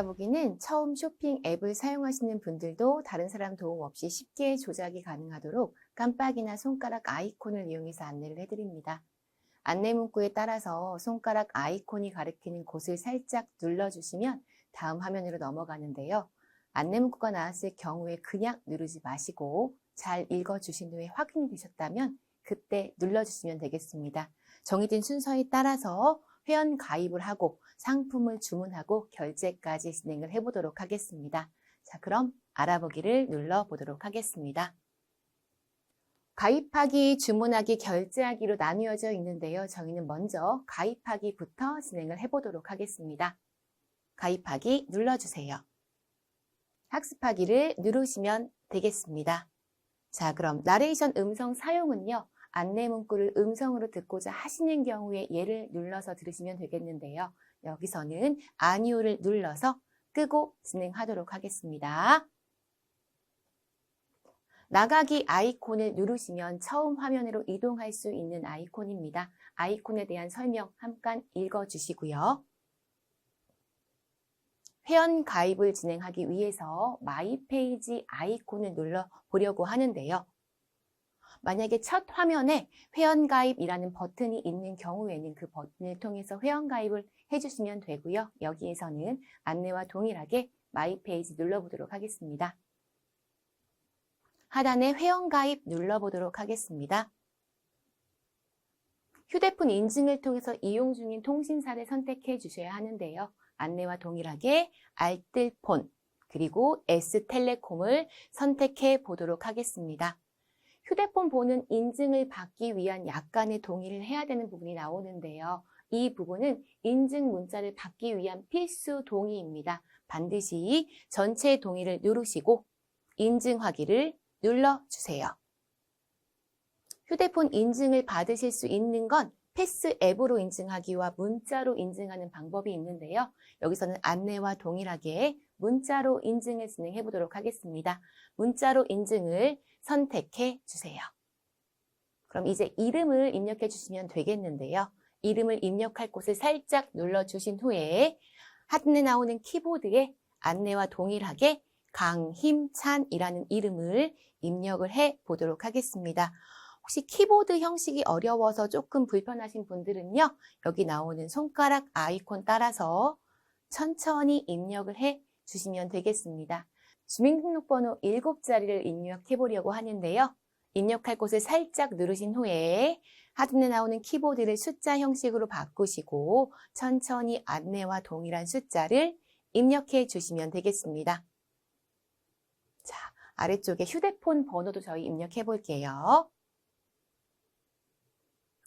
알아보기는 처음 쇼핑 앱을 사용하시는 분들도 다른 사람 도움 없이 쉽게 조작이 가능하도록 깜빡이나 손가락 아이콘을 이용해서 안내를 해드립니다. 안내 문구에 따라서 손가락 아이콘이 가리키는 곳을 살짝 눌러주시면 다음 화면으로 넘어가는데요. 안내 문구가 나왔을 경우에 그냥 누르지 마시고 잘 읽어주신 후에 확인이 되셨다면 그때 눌러주시면 되겠습니다. 정해진 순서에 따라서 회원 가입을 하고 상품을 주문하고 결제까지 진행을 해보도록 하겠습니다. 자, 그럼 알아보기를 눌러보도록 하겠습니다. 가입하기, 주문하기, 결제하기로 나뉘어져 있는데요. 저희는 먼저 가입하기부터 진행을 해보도록 하겠습니다. 가입하기 눌러주세요. 학습하기를 누르시면 되겠습니다. 자, 그럼 나레이션 음성 사용은요. 안내 문구를 음성으로 듣고자 하시는 경우에 얘를 눌러서 들으시면 되겠는데요. 여기서는 아니오를 눌러서 끄고 진행하도록 하겠습니다. 나가기 아이콘을 누르시면 처음 화면으로 이동할 수 있는 아이콘입니다. 아이콘에 대한 설명 잠깐 읽어주시고요. 회원 가입을 진행하기 위해서 마이 페이지 아이콘을 눌러 보려고 하는데요. 만약에 첫 화면에 회원가입이라는 버튼이 있는 경우에는 그 버튼을 통해서 회원가입을 해주시면 되고요. 여기에서는 안내와 동일하게 마이 페이지 눌러보도록 하겠습니다. 하단에 회원가입 눌러보도록 하겠습니다. 휴대폰 인증을 통해서 이용 중인 통신사를 선택해 주셔야 하는데요. 안내와 동일하게 알뜰폰 그리고 S텔레콤을 선택해 보도록 하겠습니다. 휴대폰 번호는 인증을 받기 위한 약간의 동의를 해야 되는 부분이 나오는데요. 이 부분은 인증 문자를 받기 위한 필수 동의입니다. 반드시 전체 동의를 누르시고 인증 하기를 눌러주세요. 휴대폰 인증을 받으실 수 있는 건 패스 앱으로 인증하기와 문자로 인증하는 방법이 있는데요. 여기서는 안내와 동일하게 문자로 인증을 진행해 보도록 하겠습니다. 문자로 인증을 선택해 주세요. 그럼 이제 이름을 입력해 주시면 되겠는데요. 이름을 입력할 곳을 살짝 눌러주신 후에 하단에 나오는 키보드에 안내와 동일하게 강힘찬이라는 이름을 입력을 해 보도록 하겠습니다. 혹시 키보드 형식이 어려워서 조금 불편하신 분들은요, 여기 나오는 손가락 아이콘 따라서 천천히 입력을 해 주시면 되겠습니다. 주민등록번호 7자리를 입력해 보려고 하는데요. 입력할 곳을 살짝 누르신 후에 하단에 나오는 키보드를 숫자 형식으로 바꾸시고 천천히 안내와 동일한 숫자를 입력해 주시면 되겠습니다. 자, 아래쪽에 휴대폰 번호도 저희 입력해 볼게요.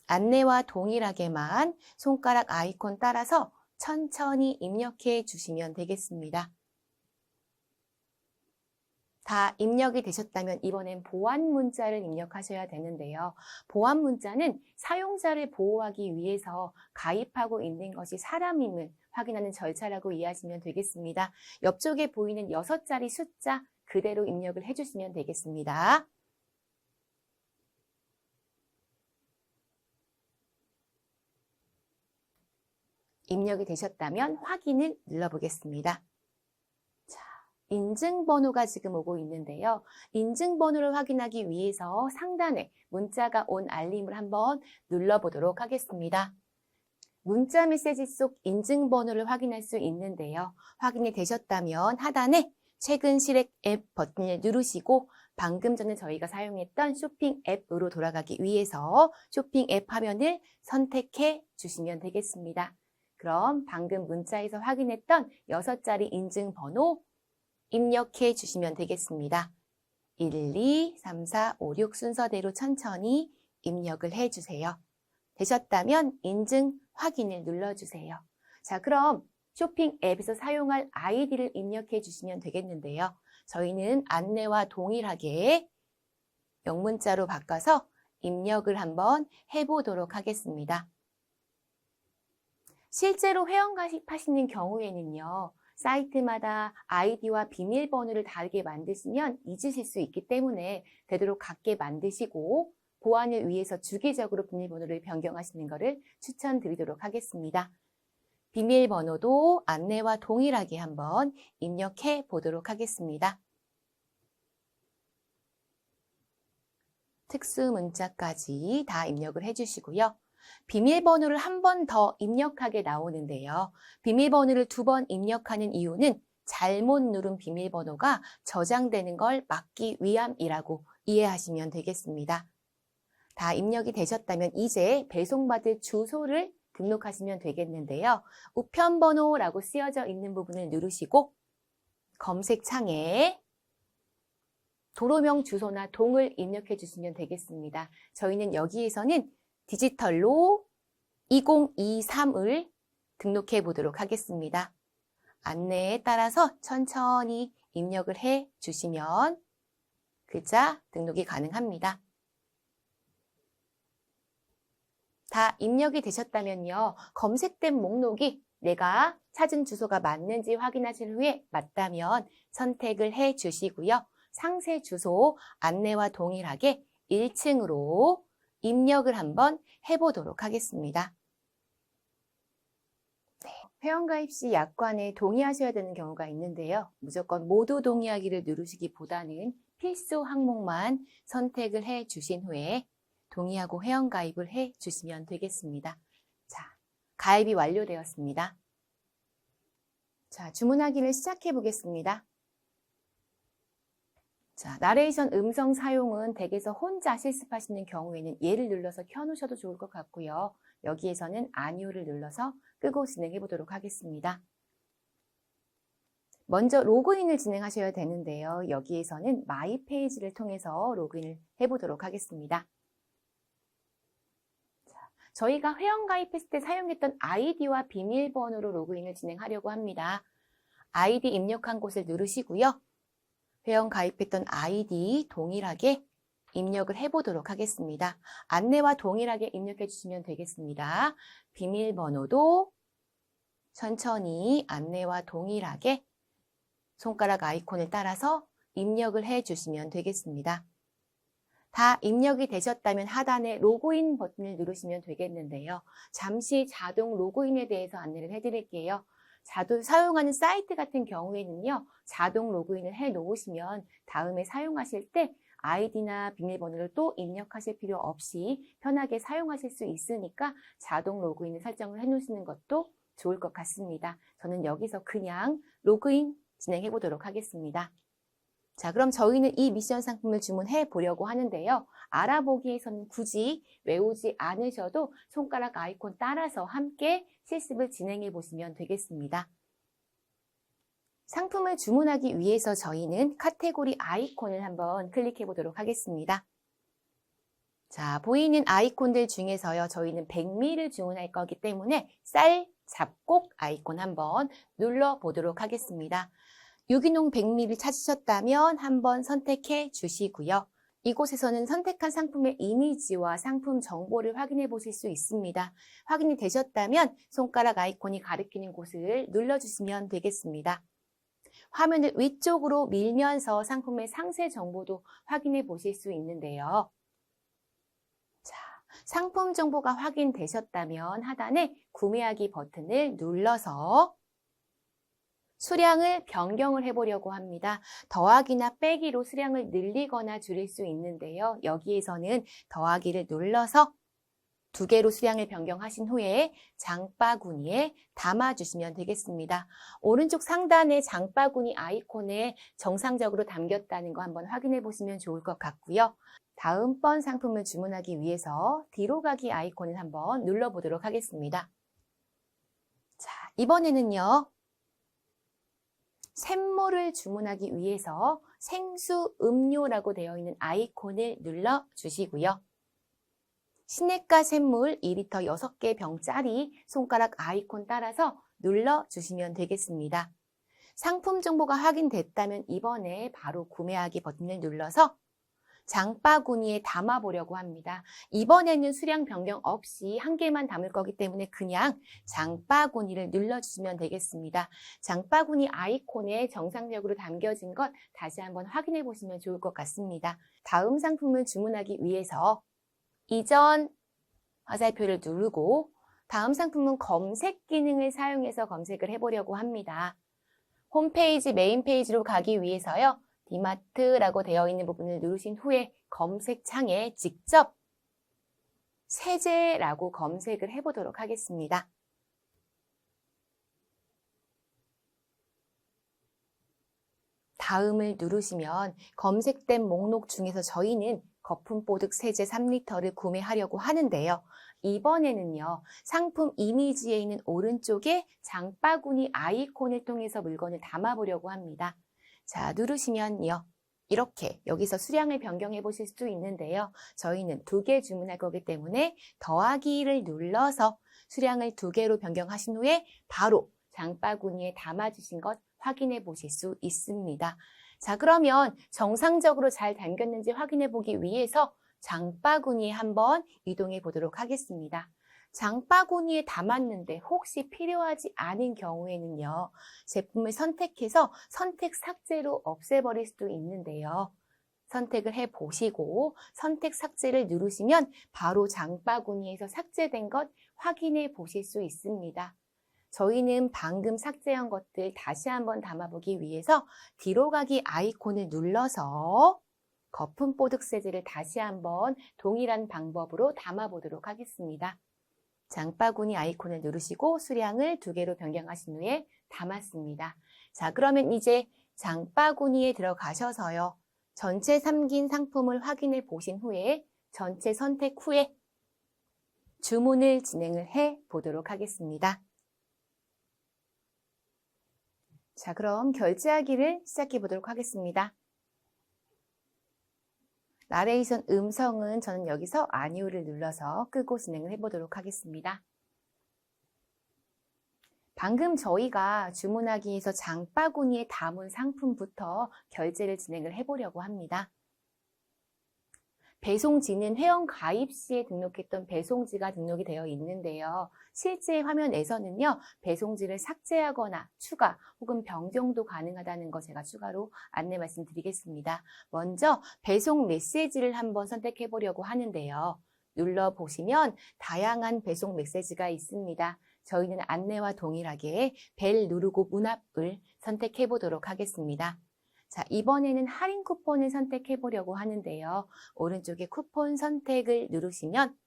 안내와 동일하게만 손가락 아이콘 따라서 천천히 입력해 주시면 되겠습니다. 다 입력이 되셨다면 이번엔 보안 문자를 입력하셔야 되는데요. 보안 문자는 사용자를 보호하기 위해서 가입하고 있는 것이 사람임을 확인하는 절차라고 이해하시면 되겠습니다. 옆쪽에 보이는 6자리 숫자 그대로 입력을 해주시면 되겠습니다. 입력이 되셨다면 확인을 눌러보겠습니다. 자, 인증번호가 지금 오고 있는데요. 인증번호를 확인하기 위해서 상단에 문자가 온 알림을 한번 눌러보도록 하겠습니다. 문자 메시지 속 인증번호를 확인할 수 있는데요. 확인이 되셨다면 하단에 최근 실행 앱 버튼을 누르시고 방금 전에 저희가 사용했던 쇼핑 앱으로 돌아가기 위해서 쇼핑 앱 화면을 선택해 주시면 되겠습니다. 그럼 방금 문자에서 확인했던 6자리 인증번호 입력해 주시면 되겠습니다. 1, 2, 3, 4, 5, 6 순서대로 천천히 입력을 해 주세요. 되셨다면 인증 확인을 눌러주세요. 자, 그럼 쇼핑 앱에서 사용할 아이디를 입력해 주시면 되겠는데요. 저희는 안내와 동일하게 영문자로 바꿔서 입력을 한번 해보도록 하겠습니다. 실제로 회원 가입하시는 경우에는요. 사이트마다 아이디와 비밀번호를 다르게 만드시면 잊으실 수 있기 때문에 되도록 같게 만드시고 보안을 위해서 주기적으로 비밀번호를 변경하시는 것을 추천드리도록 하겠습니다. 비밀번호도 안내와 동일하게 한번 입력해 보도록 하겠습니다. 특수 문자까지 다 입력을 해주시고요. 비밀번호를 한 번 더 입력하게 나오는데요. 비밀번호를 두 번 입력하는 이유는 잘못 누른 비밀번호가 저장되는 걸 막기 위함이라고 이해하시면 되겠습니다. 다 입력이 되셨다면 이제 배송받을 주소를 등록하시면 되겠는데요. 우편번호라고 쓰여져 있는 부분을 누르시고 검색창에 도로명 주소나 동을 입력해 주시면 되겠습니다. 저희는 여기에서는 디지털로 2023을 등록해 보도록 하겠습니다. 안내에 따라서 천천히 입력을 해 주시면 글자 등록이 가능합니다. 다 입력이 되셨다면요. 검색된 목록이 내가 찾은 주소가 맞는지 확인하신 후에 맞다면 선택을 해 주시고요. 상세 주소 안내와 동일하게 1층으로 입력을 한번 해보도록 하겠습니다. 네, 회원가입 시 약관에 동의하셔야 되는 경우가 있는데요. 무조건 모두 동의하기를 누르시기보다는 필수 항목만 선택을 해 주신 후에 동의하고 회원가입을 해 주시면 되겠습니다. 자, 가입이 완료되었습니다. 자, 주문하기를 시작해 보겠습니다. 자, 나레이션 음성 사용은 댁에서 혼자 실습하시는 경우에는 얘를 눌러서 켜놓으셔도 좋을 것 같고요. 여기에서는 아니오를 눌러서 끄고 진행해 보도록 하겠습니다. 먼저 로그인을 진행하셔야 되는데요. 여기에서는 마이 페이지를 통해서 로그인을 해보도록 하겠습니다. 자, 저희가 회원 가입했을 때 사용했던 아이디와 비밀번호로 로그인을 진행하려고 합니다. 아이디 입력한 곳을 누르시고요. 회원 가입했던 아이디 동일하게 입력을 해보도록 하겠습니다. 안내와 동일하게 입력해 주시면 되겠습니다. 비밀번호도 천천히 안내와 동일하게 손가락 아이콘을 따라서 입력을 해 주시면 되겠습니다. 다 입력이 되셨다면 하단에 로그인 버튼을 누르시면 되겠는데요. 잠시 자동 로그인에 대해서 안내를 해드릴게요. 자동 사용하는 사이트 같은 경우에는요, 자동 로그인을 해 놓으시면 다음에 사용하실 때 아이디나 비밀번호를 또 입력하실 필요 없이 편하게 사용하실 수 있으니까 자동 로그인을 설정을 해 놓으시는 것도 좋을 것 같습니다. 저는 여기서 그냥 로그인 진행해 보도록 하겠습니다. 자, 그럼 저희는 이 미션 상품을 주문해 보려고 하는데요. 알아보기에서는 굳이 외우지 않으셔도 손가락 아이콘 따라서 함께 실습을 진행해 보시면 되겠습니다. 상품을 주문하기 위해서 저희는 카테고리 아이콘을 한번 클릭해 보도록 하겠습니다. 자, 보이는 아이콘들 중에서요, 저희는 백미를 주문할 거기 때문에 쌀, 잡곡 아이콘 한번 눌러 보도록 하겠습니다. 유기농 백미를 찾으셨다면 한번 선택해 주시고요. 이곳에서는 선택한 상품의 이미지와 상품 정보를 확인해 보실 수 있습니다. 확인이 되셨다면 손가락 아이콘이 가리키는 곳을 눌러주시면 되겠습니다. 화면을 위쪽으로 밀면서 상품의 상세 정보도 확인해 보실 수 있는데요. 자, 상품 정보가 확인되셨다면 하단에 구매하기 버튼을 눌러서 수량을 변경을 해보려고 합니다. 더하기나 빼기로 수량을 늘리거나 줄일 수 있는데요. 여기에서는 더하기를 눌러서 두 개로 수량을 변경하신 후에 장바구니에 담아주시면 되겠습니다. 오른쪽 상단에 장바구니 아이콘에 정상적으로 담겼다는 거 한번 확인해 보시면 좋을 것 같고요. 다음번 상품을 주문하기 위해서 뒤로 가기 아이콘을 한번 눌러보도록 하겠습니다. 자, 이번에는요. 샘물을 주문하기 위해서 생수 음료라고 되어 있는 아이콘을 눌러 주시고요. 시내가 샘물 2리터 6개 병짜리 손가락 아이콘 따라서 눌러 주시면 되겠습니다. 상품 정보가 확인됐다면 이번에 바로 구매하기 버튼을 눌러서 장바구니에 담아 보려고 합니다. 이번에는 수량 변경 없이 한 개만 담을 거기 때문에 그냥 장바구니를 눌러주시면 되겠습니다. 장바구니 아이콘에 정상적으로 담겨진 것 다시 한번 확인해 보시면 좋을 것 같습니다. 다음 상품을 주문하기 위해서 이전 화살표를 누르고 다음 상품은 검색 기능을 사용해서 검색을 해보려고 합니다. 홈페이지 메인 페이지로 가기 위해서요. 디마트라고 되어 있는 부분을 누르신 후에 검색창에 직접 세제라고 검색을 해보도록 하겠습니다. 다음을 누르시면 검색된 목록 중에서 저희는 거품 보득 세제 3리터를 구매하려고 하는데요. 이번에는요, 상품 이미지에 있는 오른쪽에 장바구니 아이콘을 통해서 물건을 담아보려고 합니다. 자, 누르시면요. 이렇게 여기서 수량을 변경해 보실 수 있는데요. 저희는 두 개 주문할 거기 때문에 더하기를 눌러서 수량을 두 개로 변경하신 후에 바로 장바구니에 담아주신 것 확인해 보실 수 있습니다. 자, 그러면 정상적으로 잘 담겼는지 확인해 보기 위해서 장바구니에 한번 이동해 보도록 하겠습니다. 장바구니에 담았는데 혹시 필요하지 않은 경우에는요, 제품을 선택해서 선택 삭제로 없애버릴 수도 있는데요. 선택을 해 보시고 선택 삭제를 누르시면 바로 장바구니에서 삭제된 것 확인해 보실 수 있습니다. 저희는 방금 삭제한 것들 다시 한번 담아보기 위해서 뒤로 가기 아이콘을 눌러서 거품 보득 세제를 다시 한번 동일한 방법으로 담아보도록 하겠습니다. 장바구니 아이콘을 누르시고 수량을 두 개로 변경하신 후에 담았습니다. 자, 그러면 이제 장바구니에 들어가셔서요. 전체 삼긴 상품을 확인해 보신 후에 전체 선택 후에 주문을 진행을 해 보도록 하겠습니다. 자, 그럼 결제하기를 시작해 보도록 하겠습니다. 나레이션 음성은 저는 여기서 아니오를 눌러서 끄고 진행을 해보도록 하겠습니다. 방금 저희가 주문하기에서 장바구니에 담은 상품부터 결제를 진행을 해보려고 합니다. 배송지는 회원 가입 시에 등록했던 배송지가 등록이 되어 있는데요. 실제 화면에서는요, 배송지를 삭제하거나 추가 혹은 변경도 가능하다는 거 제가 추가로 안내 말씀드리겠습니다. 먼저 배송 메시지를 한번 선택해 보려고 하는데요. 눌러 보시면 다양한 배송 메시지가 있습니다. 저희는 안내와 동일하게 벨 누르고 문 앞을 선택해 보도록 하겠습니다. 자, 이번에는 할인 쿠폰을 선택해 보려고 하는데요. 오른쪽에 쿠폰 선택을 누르시면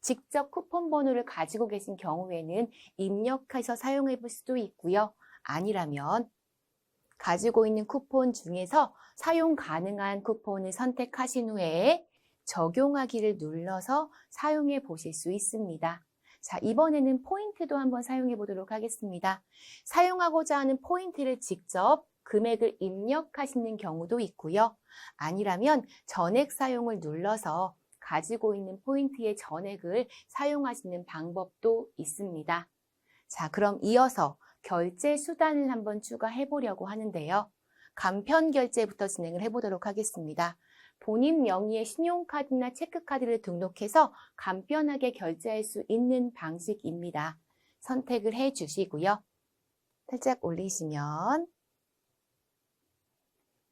직접 쿠폰 번호를 가지고 계신 경우에는 입력해서 사용해 볼 수도 있고요. 아니라면 가지고 있는 쿠폰 중에서 사용 가능한 쿠폰을 선택하신 후에 적용하기를 눌러서 사용해 보실 수 있습니다. 자, 이번에는 포인트도 한번 사용해 보도록 하겠습니다. 사용하고자 하는 포인트를 직접 금액을 입력하시는 경우도 있고요. 아니라면 전액 사용을 눌러서 가지고 있는 포인트의 전액을 사용하시는 방법도 있습니다. 자, 그럼 이어서 결제 수단을 한번 추가해 보려고 하는데요. 간편 결제부터 진행을 해보도록 하겠습니다. 본인 명의의 신용카드나 체크카드를 등록해서 간편하게 결제할 수 있는 방식입니다. 선택을 해 주시고요. 살짝 올리시면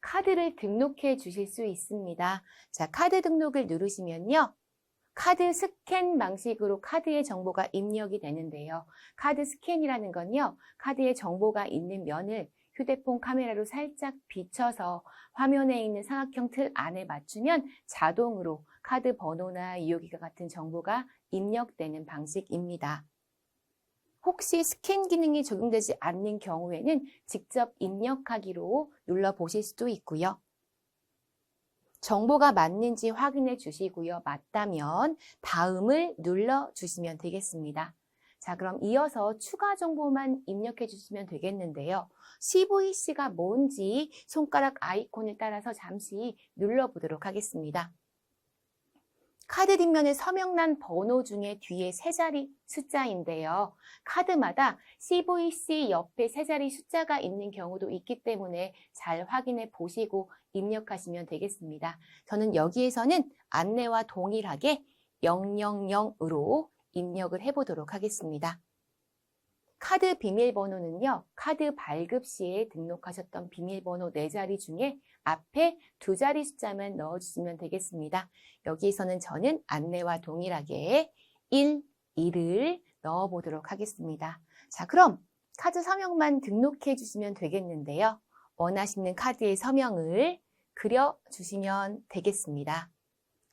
카드를 등록해 주실 수 있습니다. 자, 카드 등록을 누르시면요. 카드 스캔 방식으로 카드의 정보가 입력이 되는데요. 카드 스캔이라는 건요. 카드의 정보가 있는 면을 휴대폰 카메라로 살짝 비춰서 화면에 있는 삼각형 틀 안에 맞추면 자동으로 카드 번호나 이용기가 같은 정보가 입력되는 방식입니다. 혹시 스캔 기능이 적용되지 않는 경우에는 직접 입력하기로 눌러보실 수도 있고요. 정보가 맞는지 확인해 주시고요. 맞다면 다음을 눌러 주시면 되겠습니다. 자, 그럼 이어서 추가 정보만 입력해 주시면 되겠는데요. CVC가 뭔지 손가락 아이콘을 따라서 잠시 눌러보도록 하겠습니다. 카드 뒷면에 서명란 번호 중에 뒤에 세 자리 숫자인데요. 카드마다 CVC 옆에 세 자리 숫자가 있는 경우도 있기 때문에 잘 확인해 보시고 입력하시면 되겠습니다. 저는 여기에서는 안내와 동일하게 000으로 입력을 해보도록 하겠습니다. 카드 비밀번호는요, 카드 발급 시에 등록하셨던 비밀번호 4자리 중에 앞에 두 자리 숫자만 넣어주시면 되겠습니다. 여기에서는 저는 안내와 동일하게 1, 2를 넣어 보도록 하겠습니다. 자, 그럼 카드 서명만 등록해 주시면 되겠는데요. 원하시는 카드의 서명을 그려 주시면 되겠습니다.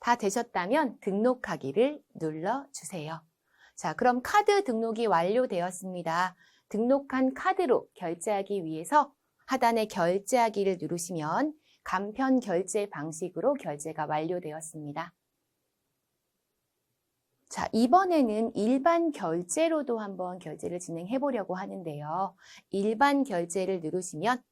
다 되셨다면 등록하기를 눌러 주세요. 자, 그럼 카드 등록이 완료되었습니다. 등록한 카드로 결제하기 위해서 하단에 결제하기를 누르시면 간편 결제 방식으로 결제가 완료되었습니다. 자, 이번에는 일반 결제로도 한번 결제를 진행해 보려고 하는데요. 일반 결제를 누르시면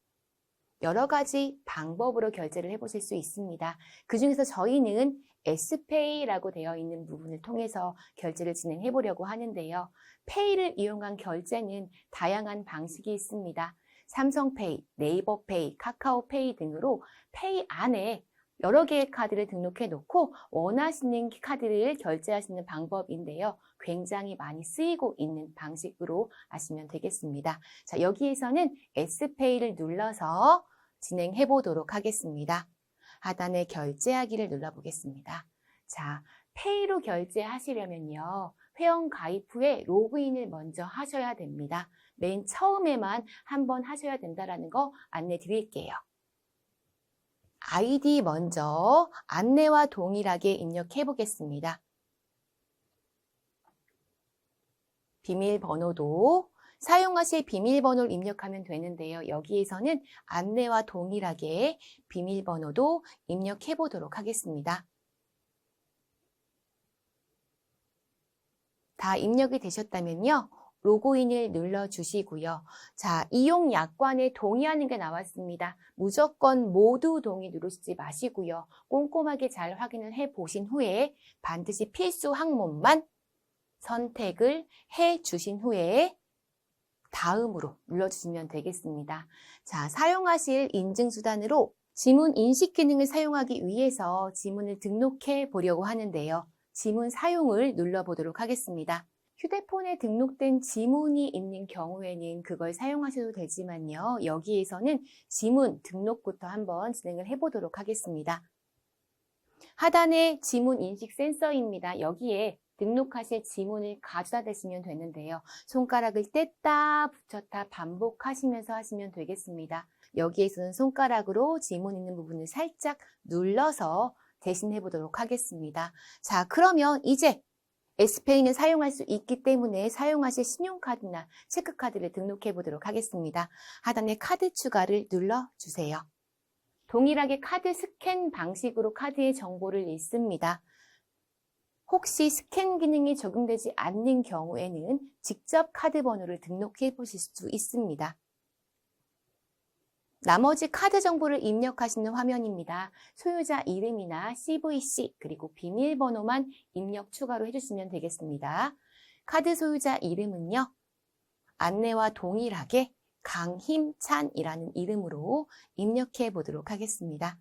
여러 가지 방법으로 결제를 해 보실 수 있습니다. 그 중에서 저희는 S페이라고 되어 있는 부분을 통해서 결제를 진행해 보려고 하는데요. 페이를 이용한 결제는 다양한 방식이 있습니다. 삼성페이, 네이버페이, 카카오페이 등으로 페이 안에 여러 개의 카드를 등록해 놓고 원하시는 카드를 결제하시는 방법인데요. 굉장히 많이 쓰이고 있는 방식으로 아시면 되겠습니다. 자, 여기에서는 S페이를 눌러서 진행해 보도록 하겠습니다. 하단에 결제하기를 눌러보겠습니다. 자, 페이로 결제하시려면요. 회원 가입 후에 로그인을 먼저 하셔야 됩니다. 맨 처음에만 한 번 하셔야 된다는 거 안내 드릴게요. 아이디 먼저 안내와 동일하게 입력해 보겠습니다. 비밀번호도 사용하실 비밀번호를 입력하면 되는데요. 여기에서는 안내와 동일하게 비밀번호도 입력해 보도록 하겠습니다. 다 입력이 되셨다면요. 로그인을 눌러주시고요. 자, 이용 약관에 동의하는 게 나왔습니다. 무조건 모두 동의 누르시지 마시고요. 꼼꼼하게 잘 확인을 해 보신 후에 반드시 필수 항목만 선택을 해 주신 후에 다음으로 눌러주시면 되겠습니다. 자, 사용하실 인증수단으로 지문 인식 기능을 사용하기 위해서 지문을 등록해 보려고 하는데요. 지문 사용을 눌러보도록 하겠습니다. 휴대폰에 등록된 지문이 있는 경우에는 그걸 사용하셔도 되지만요. 여기에서는 지문 등록부터 한번 진행을 해보도록 하겠습니다. 하단에 지문 인식 센서입니다. 여기에 등록하실 지문을 가져다 대시면 되는데요. 손가락을 뗐다 붙였다 반복하시면서 하시면 되겠습니다. 여기에서는 손가락으로 지문 있는 부분을 살짝 눌러서 대신해 보도록 하겠습니다. 자, 그러면 이제 S페이는 사용할 수 있기 때문에 사용하실 신용카드나 체크카드를 등록해 보도록 하겠습니다. 하단에 카드 추가를 눌러주세요. 동일하게 카드 스캔 방식으로 카드의 정보를 읽습니다. 혹시 스캔 기능이 적용되지 않는 경우에는 직접 카드 번호를 등록해 보실 수 있습니다. 나머지 카드 정보를 입력하시는 화면입니다. 소유자 이름이나 CVC 그리고 비밀번호만 입력 추가로 해주시면 되겠습니다. 카드 소유자 이름은요. 안내와 동일하게 강힘찬이라는 이름으로 입력해 보도록 하겠습니다.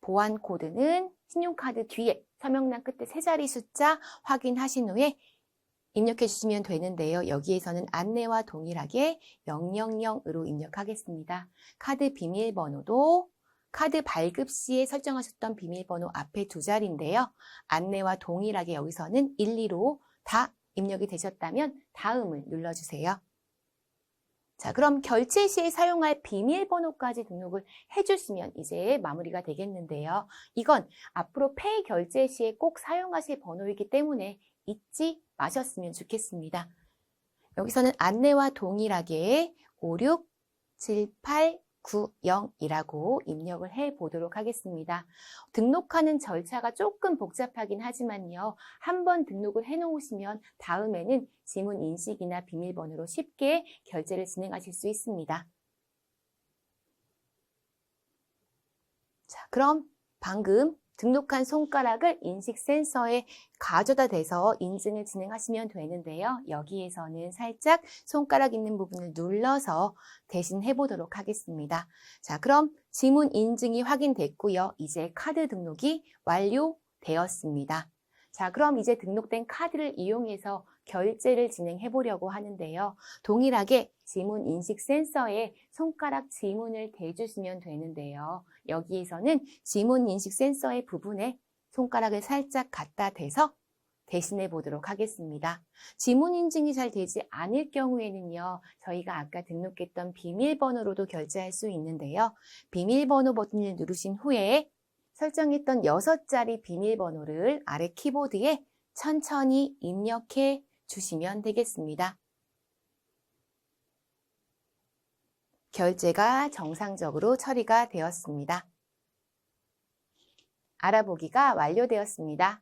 보안 코드는 신용카드 뒤에 서명란 끝에 세 자리 숫자 확인하신 후에 입력해 주시면 되는데요. 여기에서는 안내와 동일하게 000으로 입력하겠습니다. 카드 비밀번호도 카드 발급 시에 설정하셨던 비밀번호 앞에 두 자리인데요. 안내와 동일하게 여기서는 1, 2로 다 입력이 되셨다면 다음을 눌러주세요. 자, 그럼 결제 시에 사용할 비밀번호까지 등록을 해주시면 이제 마무리가 되겠는데요. 이건 앞으로 페이 결제 시에 꼭 사용하실 번호이기 때문에 잊지 마셨으면 좋겠습니다. 여기서는 안내와 동일하게 567890이라고 입력을 해 보도록 하겠습니다. 등록하는 절차가 조금 복잡하긴 하지만요. 한번 등록을 해 놓으시면 다음에는 지문 인식이나 비밀번호로 쉽게 결제를 진행하실 수 있습니다. 자, 그럼 방금 등록한 손가락을 인식 센서에 가져다 대서 인증을 진행하시면 되는데요. 여기에서는 살짝 손가락 있는 부분을 눌러서 대신 해보도록 하겠습니다. 자, 그럼 지문 인증이 확인됐고요. 이제 카드 등록이 완료되었습니다. 자, 그럼 이제 등록된 카드를 이용해서 결제를 진행해 보려고 하는데요. 동일하게 지문 인식 센서에 손가락 지문을 대주시면 되는데요. 여기에서는 지문 인식 센서의 부분에 손가락을 살짝 갖다 대서 대신해 보도록 하겠습니다. 지문 인증이 잘 되지 않을 경우에는요, 저희가 아까 등록했던 비밀번호로도 결제할 수 있는데요. 비밀번호 버튼을 누르신 후에 설정했던 6자리 비밀번호를 아래 키보드에 천천히 입력해 주시면 되겠습니다. 결제가 정상적으로 처리가 되었습니다. 알아보기가 완료되었습니다.